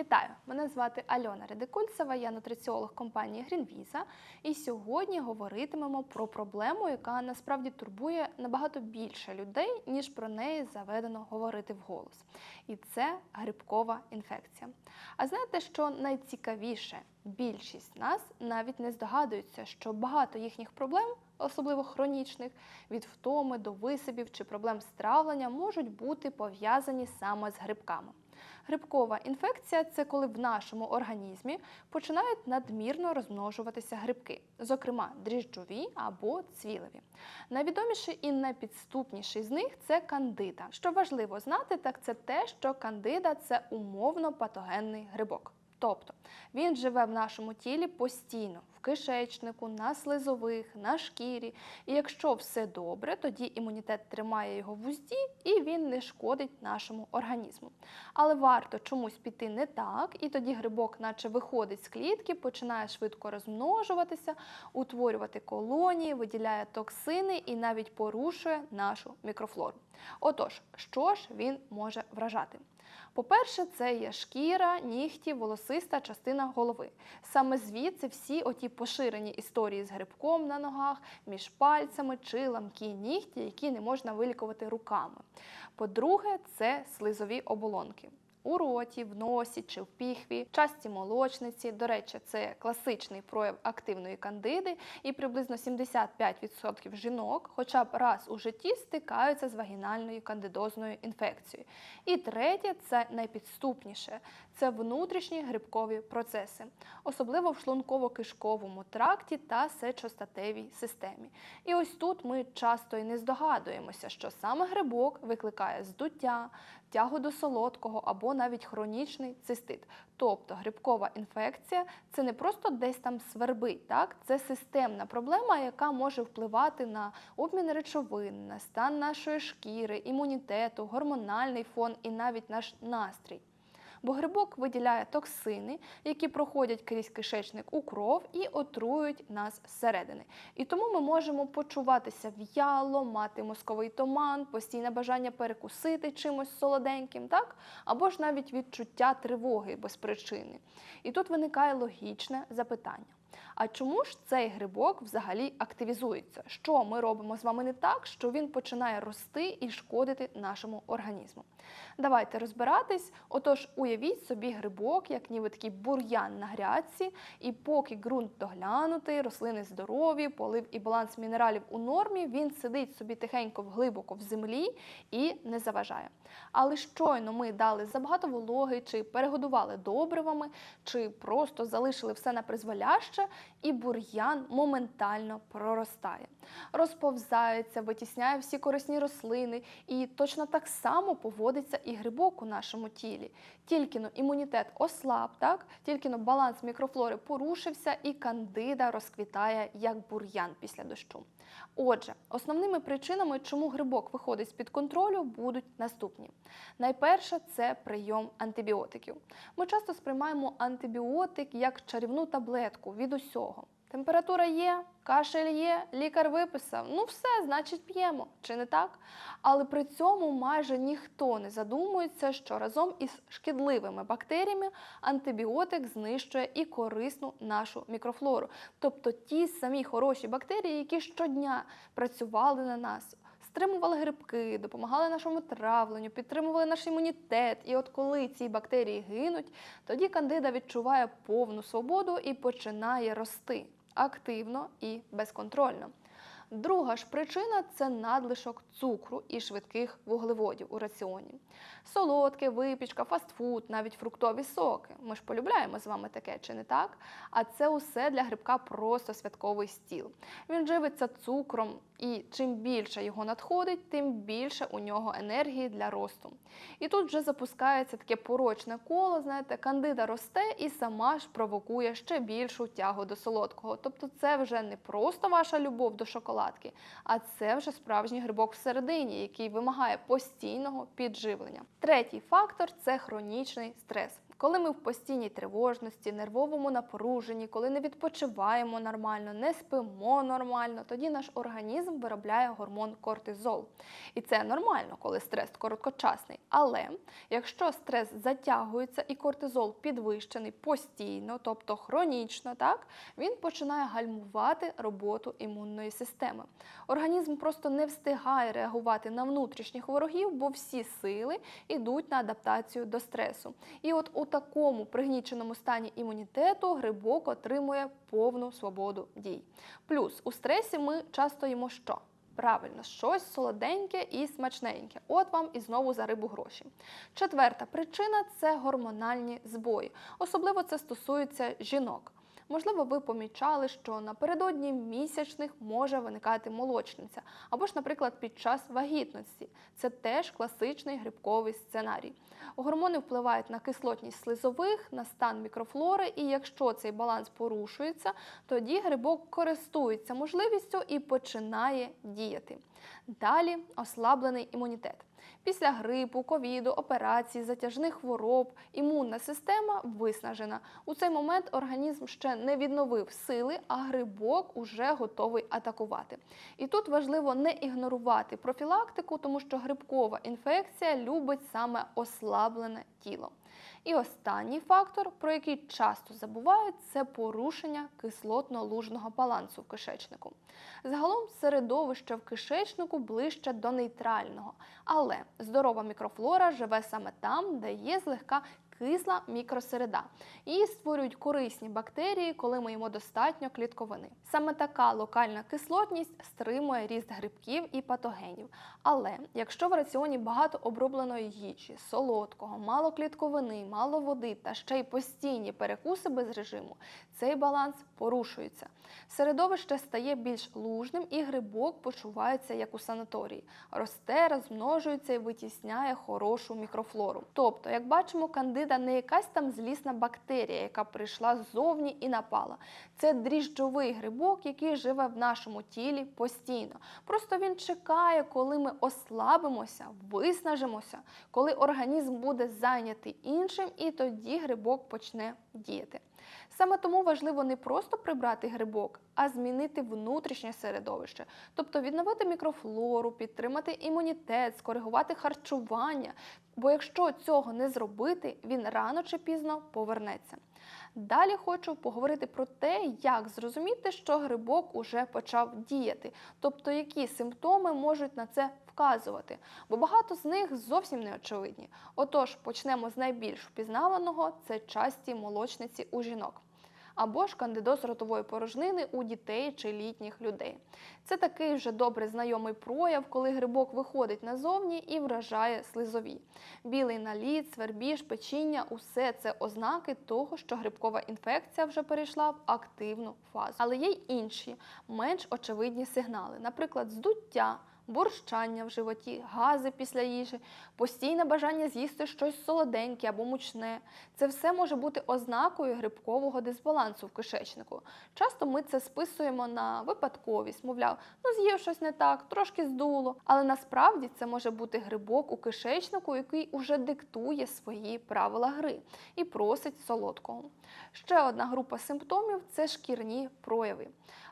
Вітаю! Мене звати Альона Редикульцева, я нутриціолог компанії Грінвіза. І сьогодні говоритимемо про проблему, яка насправді турбує набагато більше людей, ніж про неї заведено говорити вголос. І це грибкова інфекція. А знаєте, що найцікавіше? Більшість нас навіть не здогадуються, що багато їхніх проблем, особливо хронічних, від втоми до висипів чи проблем з травленням, можуть бути пов'язані саме з грибками. Грибкова інфекція це коли в нашому організмі починають надмірно розмножуватися грибки, зокрема дріжджові або цвілеві. Найвідоміший і найпідступніший з них це кандида. Що важливо знати, так це те, що кандида це умовно патогенний грибок. Тобто він живе в нашому тілі постійно, в кишечнику, на слизових, на шкірі. І якщо все добре, тоді імунітет тримає його в узді і він не шкодить нашому організму. Але варто чомусь піти не так, і тоді грибок, наче виходить з клітки, починає швидко розмножуватися, утворювати колонії, виділяє токсини і навіть порушує нашу мікрофлору. Отож, що ж він може вражати? По-перше, це є шкіра, нігті, волосиста частина голови. Саме звідси всі оті поширені історії з грибком на ногах, між пальцями чи ламкі нігті, які не можна вилікувати руками. По-друге, це слизові оболонки. У роті, в носі чи в піхві, часті молочниці. До речі, це класичний прояв активної кандиди, і приблизно 75% жінок, хоча б раз у житті, стикаються з вагінальною кандидозною інфекцією. І третє, це найпідступніше це внутрішні грибкові процеси, особливо в шлунково-кишковому тракті та сечостатевій системі. І ось тут ми часто і не здогадуємося, що саме грибок викликає здуття, тягу до солодкого або навіть хронічний цистит. Тобто грибкова інфекція це не просто десь там свербить, так? це системна проблема, яка може впливати на обмін речовин, на стан нашої шкіри, імунітету, гормональний фон і навіть наш настрій. Бо грибок виділяє токсини, які проходять крізь кишечник у кров і отруюють нас зсередини. І тому ми можемо почуватися в'яло, мати мозковий туман, постійне бажання перекусити чимось солоденьким, так? або ж навіть відчуття тривоги без причини. І тут виникає логічне запитання. А чому ж цей грибок взагалі активізується? Що ми робимо з вами не так, що він починає рости і шкодити нашому організму? Давайте розбиратись. Отож, уявіть собі грибок, як ніби такий бур'ян на грядці, і поки ґрунт доглянутий, рослини здорові, полив і баланс мінералів у нормі, він сидить собі тихенько глибоко в землі і не заважає. Але щойно ми дали забагато вологи, чи перегодували добривами, чи просто залишили все на призволяще, і бур'ян моментально проростає, розповзається, витісняє всі корисні рослини, і точно так само поводиться і грибок у нашому тілі. Тільки но імунітет ослаб, так? тільки но баланс мікрофлори порушився, і кандида розквітає як бур'ян після дощу. Отже, основними причинами, чому грибок виходить з-під контролю, будуть наступні. Найперше це прийом антибіотиків. Ми часто сприймаємо антибіотик як чарівну таблетку від усього. Температура є, кашель є, лікар виписав. Ну все, значить, п'ємо, чи не так? Але при цьому майже ніхто не задумується, що разом із шкідливими бактеріями антибіотик знищує і корисну нашу мікрофлору. Тобто ті самі хороші бактерії, які щодня працювали на нас. Стримували грибки, допомагали нашому травленню, підтримували наш імунітет. І от коли ці бактерії гинуть, тоді кандида відчуває повну свободу і починає рости активно і безконтрольно. Друга ж причина це надлишок цукру і швидких вуглеводів у раціоні. Солодке, випічка, фастфуд, навіть фруктові соки. Ми ж полюбляємо з вами таке, чи не так? А це усе для грибка просто святковий стіл. Він живиться цукром, і чим більше його надходить, тим більше у нього енергії для росту. І тут вже запускається таке порочне коло, знаєте, кандида росте і сама ж провокує ще більшу тягу до солодкого. Тобто це вже не просто ваша любов до шоколадки, а це вже справжній грибок всередині, який вимагає постійного підживлення. Третій фактор це хронічний стрес. Коли ми в постійній тривожності, нервовому напруженні, коли не відпочиваємо нормально, не спимо нормально, тоді наш організм виробляє гормон кортизол. І це нормально, коли стрес короткочасний. Але якщо стрес затягується і кортизол підвищений постійно, тобто хронічно, так він починає гальмувати роботу імунної системи. Організм просто не встигає реагувати на внутрішніх ворогів, бо всі сили йдуть на адаптацію до стресу. І от у такому пригніченому стані імунітету грибок отримує повну свободу дій. Плюс у стресі ми часто їмо що? Правильно, щось солоденьке і смачненьке. От вам і знову за рибу гроші. Четверта причина це гормональні збої. Особливо це стосується жінок. Можливо, ви помічали, що напередодні місячних може виникати молочниця, або ж, наприклад, під час вагітності. Це теж класичний грибковий сценарій. Гормони впливають на кислотність слизових, на стан мікрофлори, і якщо цей баланс порушується, тоді грибок користується можливістю і починає діяти. Далі ослаблений імунітет. Після грипу, ковіду, операцій, затяжних хвороб імунна система виснажена. У цей момент організм ще не відновив сили, а грибок уже готовий атакувати. І тут важливо не ігнорувати профілактику, тому що грибкова інфекція любить саме ослаблене тіло. І останній фактор, про який часто забувають, це порушення кислотно-лужного балансу в кишечнику. Загалом середовище в кишечнику ближче до нейтрального, але здорова мікрофлора живе саме там, де є злегка кисла мікросереда. І створюють корисні бактерії, коли ми їмо достатньо клітковини. Саме така локальна кислотність стримує ріст грибків і патогенів. Але якщо в раціоні багато обробленої їжі, солодкого, мало клітковини, мало води та ще й постійні перекуси без режиму, цей баланс порушується. Середовище стає більш лужним і грибок почувається як у санаторії. Росте, розмножується і витісняє хорошу мікрофлору. Тобто, як бачимо, кандида не якась там злісна бактерія, яка прийшла ззовні і напала. Це дріжджовий грибок, який живе в нашому тілі постійно. Просто він чекає, коли ми ослабимося, виснажимося, коли організм буде зайнятий іншим, і тоді грибок почне діяти. Саме тому важливо не просто прибрати грибок, а змінити внутрішнє середовище, тобто відновити мікрофлору, підтримати імунітет, скоригувати харчування. Бо якщо цього не зробити, він рано чи пізно повернеться. Далі хочу поговорити про те, як зрозуміти, що грибок уже почав діяти, тобто які симптоми можуть на це вказувати, бо багато з них зовсім не очевидні. Отож, почнемо з найбільш впізнаваного це часті молочниці у жінок. Або ж кандидоз ротової порожнини у дітей чи літніх людей. Це такий вже добре знайомий прояв, коли грибок виходить назовні і вражає слизові. Білий наліт, свербіж, печіння усе це ознаки того, що грибкова інфекція вже перейшла в активну фазу. Але є й інші, менш очевидні сигнали, наприклад, здуття борщання в животі, гази після їжі, постійне бажання з'їсти щось солоденьке або мучне. Це все може бути ознакою грибкового дисбалансу в кишечнику. Часто ми це списуємо на випадковість, мовляв, ну з'їв щось не так, трошки здуло. Але насправді це може бути грибок у кишечнику, який уже диктує свої правила гри і просить солодкого. Ще одна група симптомів це шкірні прояви.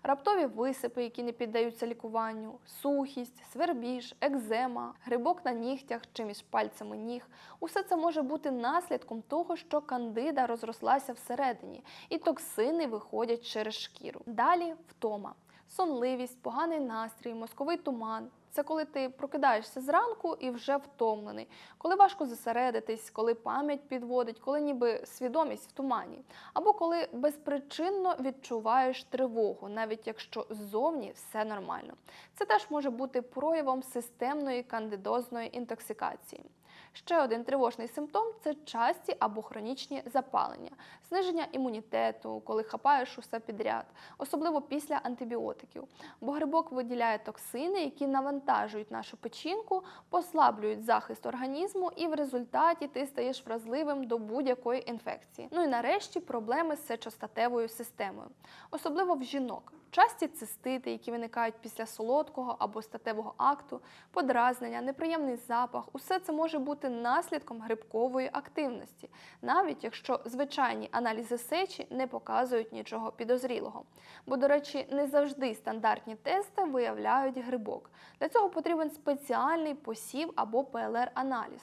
Раптові висипи, які не піддаються лікуванню, сухість, свербіж, екзема, грибок на нігтях чи між пальцями ніг. Усе це може бути наслідком того, що кандида розрослася всередині, і токсини виходять через шкіру. Далі втома. Сонливість, поганий настрій, мозковий туман. Це коли ти прокидаєшся зранку і вже втомлений, коли важко зосередитись, коли пам'ять підводить, коли ніби свідомість в тумані, або коли безпричинно відчуваєш тривогу, навіть якщо ззовні все нормально. Це теж може бути проявом системної кандидозної інтоксикації. Ще один тривожний симптом це часті або хронічні запалення, зниження імунітету, коли хапаєш усе підряд, особливо після антибіотиків. Бо грибок виділяє токсини, які навантажують нашу печінку, послаблюють захист організму, і в результаті ти стаєш вразливим до будь-якої інфекції. Ну і нарешті проблеми з сечостатевою системою, особливо в жінок. Часті цистити, які виникають після солодкого або статевого акту, подразнення, неприємний запах усе це може бути наслідком грибкової активності, навіть якщо звичайні аналізи сечі не показують нічого підозрілого. Бо, до речі, не завжди стандартні тести виявляють грибок. Для цього потрібен спеціальний посів або ПЛР-аналіз.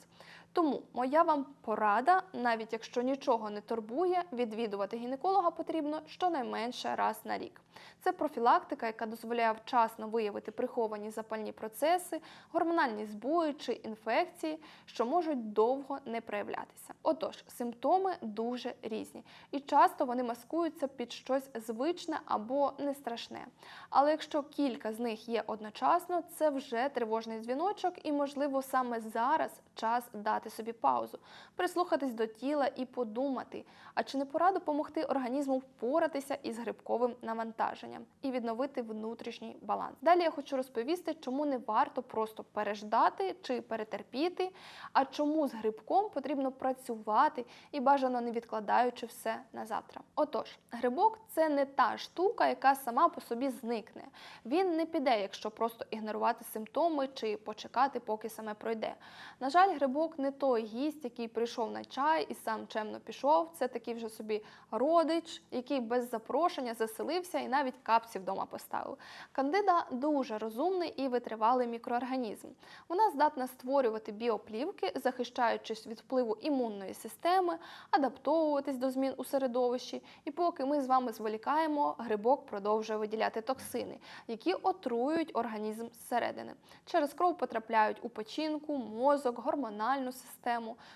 Тому моя вам порада, навіть якщо нічого не турбує, відвідувати гінеколога потрібно щонайменше раз на рік. Це профілактика, яка дозволяє вчасно виявити приховані запальні процеси, гормональні збої чи інфекції, що можуть довго не проявлятися. Отож, симптоми дуже різні, і часто вони маскуються під щось звичне або не страшне. Але якщо кілька з них є одночасно, це вже тривожний дзвіночок, і, можливо, саме зараз час дати собі паузу, прислухатись до тіла і подумати, а чи не пора допомогти організму впоратися із грибковим навантаженням і відновити внутрішній баланс. Далі я хочу розповісти, чому не варто просто переждати чи перетерпіти, а чому з грибком потрібно працювати і бажано не відкладаючи все на завтра. Отож, грибок це не та штука, яка сама по собі зникне. Він не піде, якщо просто ігнорувати симптоми чи почекати, поки саме пройде. На жаль, грибок не той гість, який прийшов на чай і сам чемно пішов. Це такий вже собі родич, який без запрошення заселився і навіть капці вдома поставив. Кандида дуже розумний і витривалий мікроорганізм. Вона здатна створювати біоплівки, захищаючись від впливу імунної системи, адаптовуватись до змін у середовищі. І поки ми з вами зволікаємо, грибок продовжує виділяти токсини, які отруюють організм зсередини. Через кров потрапляють у печінку, мозок, гормональну систему.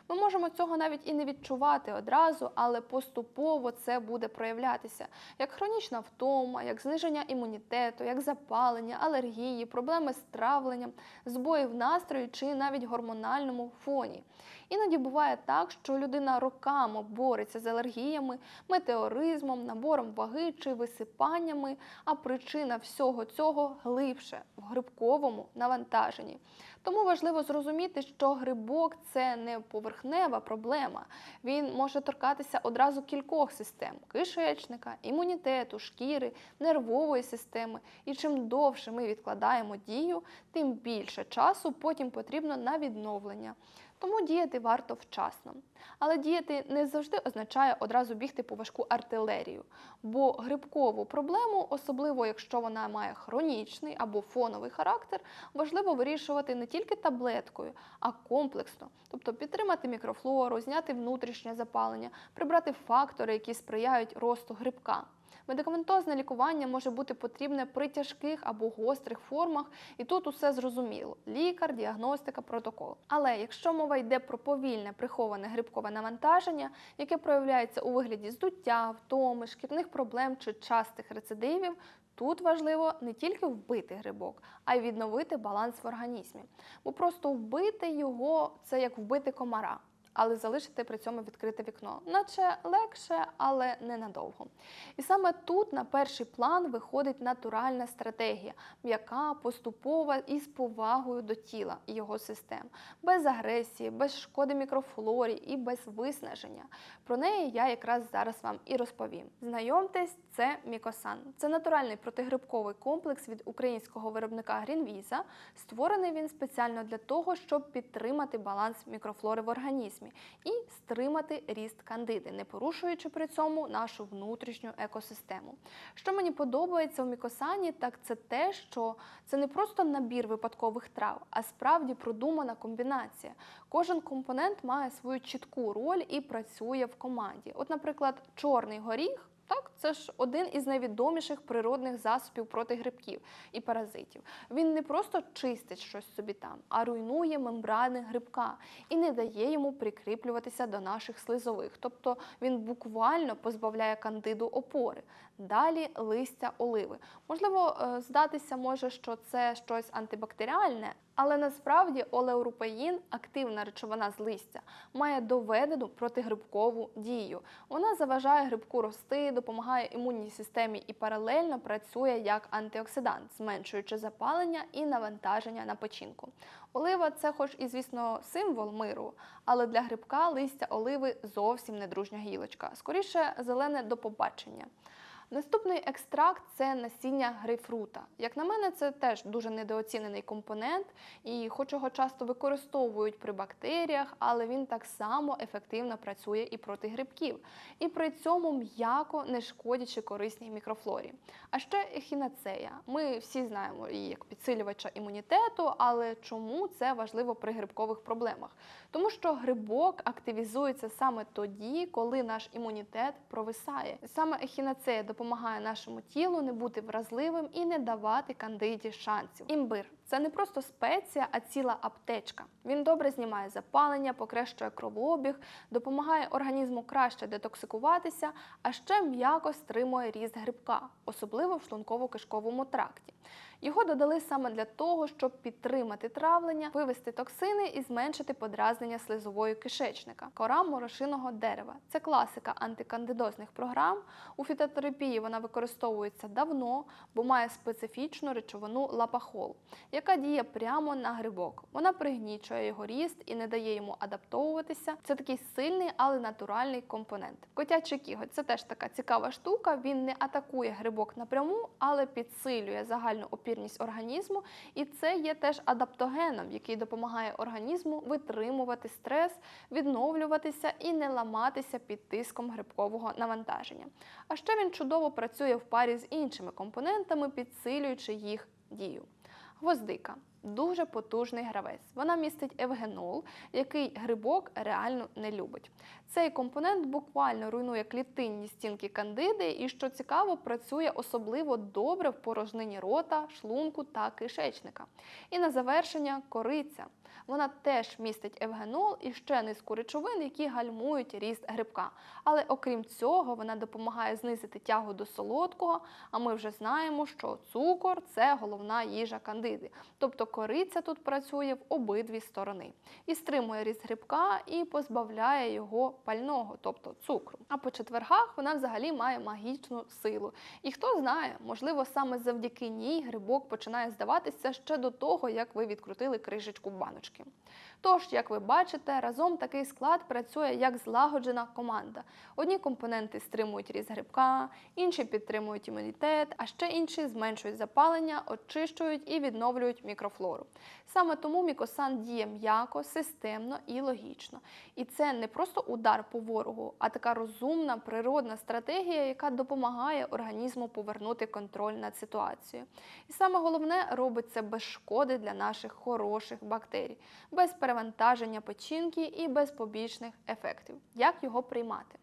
Ми можемо цього навіть і не відчувати одразу, але поступово це буде проявлятися як хронічна втома, як зниження імунітету, як запалення, алергії, проблеми з травленням, збої в настрої чи навіть гормональному фоні. Іноді буває так, що людина роками бореться з алергіями, метеоризмом, набором ваги чи висипаннями, а причина всього цього глибше в грибковому навантаженні. Тому важливо зрозуміти, що грибок це не поверхнева проблема. Він може торкатися одразу кількох систем: кишечника, імунітету, шкіри, нервової системи. І чим довше ми відкладаємо дію, тим більше часу потім потрібно на відновлення. Тому діяти варто вчасно. Але діяти не завжди означає одразу бігти по важку артилерію, бо грибкову проблему, особливо якщо вона має хронічний або фоновий характер, важливо вирішувати не тільки таблеткою, а комплексно, тобто підтримати мікрофлору, зняти внутрішнє запалення, прибрати фактори, які сприяють росту грибка. Медикаментозне лікування може бути потрібне при тяжких або гострих формах, і тут усе зрозуміло: лікар, діагностика, протокол. Але якщо мова йде про повільне приховане грибкове навантаження, яке проявляється у вигляді здуття, втоми, шкірних проблем чи частих рецидивів, Тут важливо не тільки вбити грибок, а й відновити баланс в організмі. Бо просто вбити його це як вбити комара але залишити при цьому відкрите вікно, наче легше, але ненадовго. І саме тут на перший план виходить натуральна стратегія, м'яка, поступова і з повагою до тіла і його систем, без агресії, без шкоди мікрофлорі і без виснаження. Про неї я якраз зараз вам і розповім. Знайомтесь, це Мікосан. Це натуральний протигрибковий комплекс від українського виробника Грінвіза. Створений він спеціально для того, щоб підтримати баланс мікрофлори в організмі і стримати ріст кандиди, не порушуючи при цьому нашу внутрішню екосистему. Що мені подобається у мікосані, так це те, що це не просто набір випадкових трав, а справді продумана комбінація. Кожен компонент має свою чітку роль і працює в команді. От, наприклад, чорний горіх. Так, це ж один із найвідоміших природних засобів проти грибків і паразитів. Він не просто чистить щось собі там, а руйнує мембрани грибка і не дає йому прикріплюватися до наших слизових. Тобто він буквально позбавляє кандиду опори. Далі листя оливи. Можливо, е, здатися може, що це щось антибактеріальне, але насправді олеурупаїн, активна речовина з листя, має доведену протигрибкову дію. Вона заважає грибку рости, допомагає імунній системі і паралельно працює як антиоксидант, зменшуючи запалення і навантаження на печінку. Олива це, хоч і, звісно, символ миру, але для грибка листя оливи зовсім не дружня гілочка, скоріше зелене до побачення. Наступний екстракт це насіння грейпфрута. Як на мене, це теж дуже недооцінений компонент, і хоч його часто використовують при бактеріях, але він так само ефективно працює і проти грибків, і при цьому м'яко не шкодячи корисній мікрофлорі. А ще ехінацея. Ми всі знаємо її як підсилювача імунітету, але чому це важливо при грибкових проблемах? Тому що грибок активізується саме тоді, коли наш імунітет провисає. Саме ехінацея допомагає нашому тілу не бути вразливим і не давати кандиді шансів. Імбир це не просто спеція, а ціла аптечка. Він добре знімає запалення, покращує кровообіг, допомагає організму краще детоксикуватися, а ще м'яко стримує ріст грибка, особливо в шлунково-кишковому тракті. Його додали саме для того, щоб підтримати травлення, вивести токсини і зменшити подразнення слизової кишечника. Кора морошиного дерева це класика антикандидозних програм. У фітотерапії вона використовується давно, бо має специфічну речовину лапахол, яка діє прямо на грибок. Вона пригнічує його ріст і не дає йому адаптовуватися. Це такий сильний, але натуральний компонент. Котячий кіготь це теж така цікава штука. Він не атакує грибок напряму, але підсилює загальну опірність організму, і це є теж адаптогеном, який допомагає організму витримувати стрес, відновлюватися і не ламатися під тиском грибкового навантаження. А ще він чудово працює в парі з іншими компонентами, підсилюючи їх дію. Гвоздика дуже потужний гравець. Вона містить евгенол, який грибок реально не любить. Цей компонент буквально руйнує клітинні стінки кандиди, і що цікаво, працює особливо добре в порожнині рота, шлунку та кишечника. І на завершення кориця. Вона теж містить евгенол і ще низку речовин, які гальмують ріст грибка. Але окрім цього, вона допомагає знизити тягу до солодкого. А ми вже знаємо, що цукор це головна їжа кандиди. Тобто кориця тут працює в обидві сторони і стримує ріст грибка і позбавляє його пального, тобто цукру. А по четвергах вона взагалі має магічну силу. І хто знає, можливо, саме завдяки ній грибок починає здаватися ще до того, як ви відкрутили кришечку баночки. 嗯。Тож, як ви бачите, разом такий склад працює як злагоджена команда. Одні компоненти стримують ріст грибка, інші підтримують імунітет, а ще інші зменшують запалення, очищують і відновлюють мікрофлору. Саме тому мікосан діє м'яко, системно і логічно. І це не просто удар по ворогу, а така розумна природна стратегія, яка допомагає організму повернути контроль над ситуацією. І саме головне робить це без шкоди для наших хороших бактерій, без перевантаження печінки і без побічних ефектів. Як його приймати?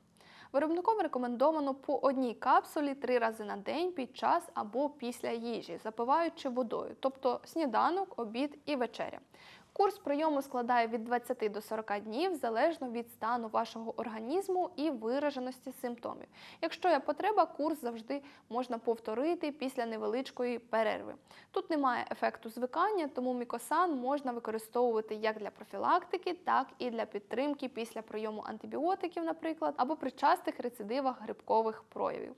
Виробником рекомендовано по одній капсулі три рази на день під час або після їжі, запиваючи водою, тобто сніданок, обід і вечеря. Курс прийому складає від 20 до 40 днів залежно від стану вашого організму і вираженості симптомів. Якщо є потреба, курс завжди можна повторити після невеличкої перерви. Тут немає ефекту звикання, тому мікосан можна використовувати як для профілактики, так і для підтримки після прийому антибіотиків, наприклад, або при частих рецидивах грибкових проявів.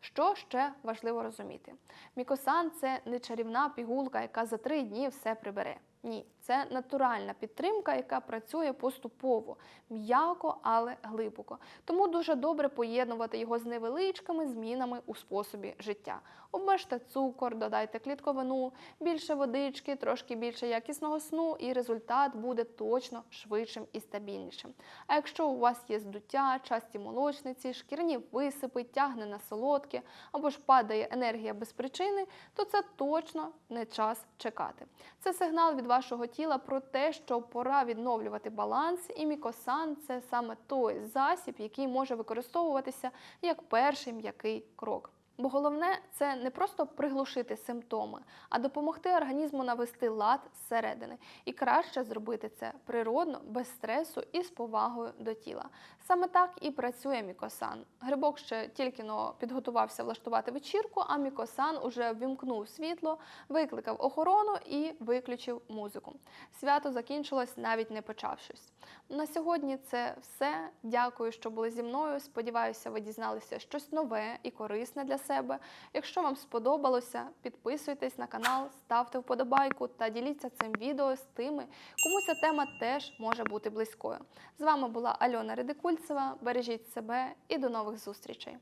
Що ще важливо розуміти? Мікосан це не чарівна пігулка, яка за три дні все прибере. Ні, це натуральна підтримка, яка працює поступово, м'яко, але глибоко. Тому дуже добре поєднувати його з невеличкими змінами у способі життя. Обмежте цукор, додайте клітковину, більше водички, трошки більше якісного сну, і результат буде точно швидшим і стабільнішим. А якщо у вас є здуття, часті молочниці, шкірні висипи, тягне на солодке або ж падає енергія без причини, то це точно не час чекати. Це сигнал від вашого тіла про те, що пора відновлювати баланс, і мікосан це саме той засіб, який може використовуватися як перший м'який крок. Бо головне це не просто приглушити симптоми, а допомогти організму навести лад зсередини. І краще зробити це природно, без стресу і з повагою до тіла. Саме так і працює мікосан. Грибок ще тільки но підготувався влаштувати вечірку, а мікосан уже вімкнув світло, викликав охорону і виключив музику. Свято закінчилось навіть не почавшись. На сьогодні це все. Дякую, що були зі мною. Сподіваюся, ви дізналися щось нове і корисне для себе. Якщо вам сподобалося, підписуйтесь на канал, ставте вподобайку та діліться цим відео з тими, кому ця тема теж може бути близькою. З вами була Альона Редикульцева. Бережіть себе і до нових зустрічей!